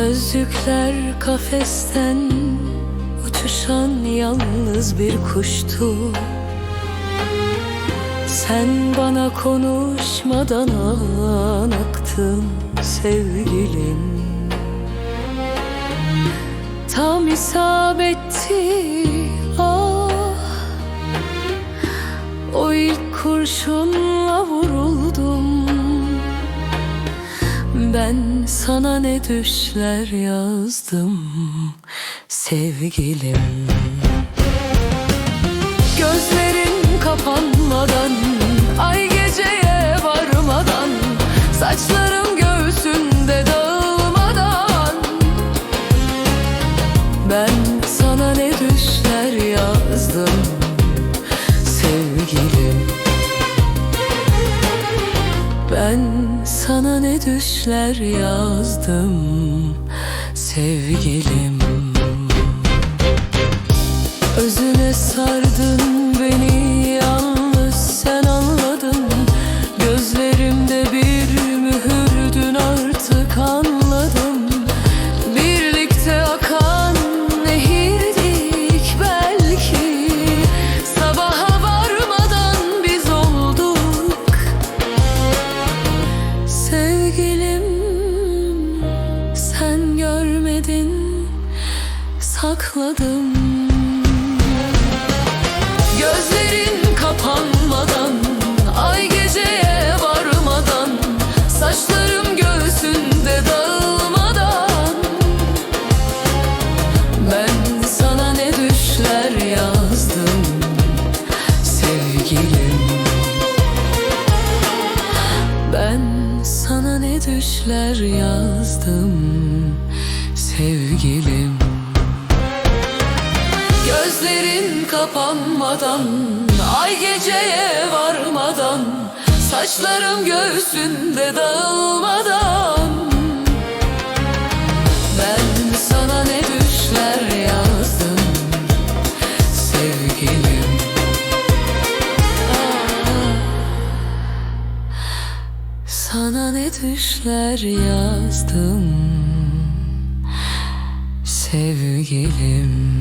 Sözcükler kafesten uçuşan yalnız bir kuştu. Sen bana konuşmadan an aktın sevgilim. Tam isabetti ah. O ilk kurşunla vuruldum Ben sana ne düşler yazdım sevgilim. Gözlerin kapanmadan Ay düşler yazdım Sevgilim. Özüne sardın Sevgilim sen görmedin sakladım. Gözlerin düşler yazdım Sevgilim. Gözlerin kapanmadan Ay geceye varmadan Saçlarım göğsünde dağılmadan Sana ne düşler yazdım Sevgilim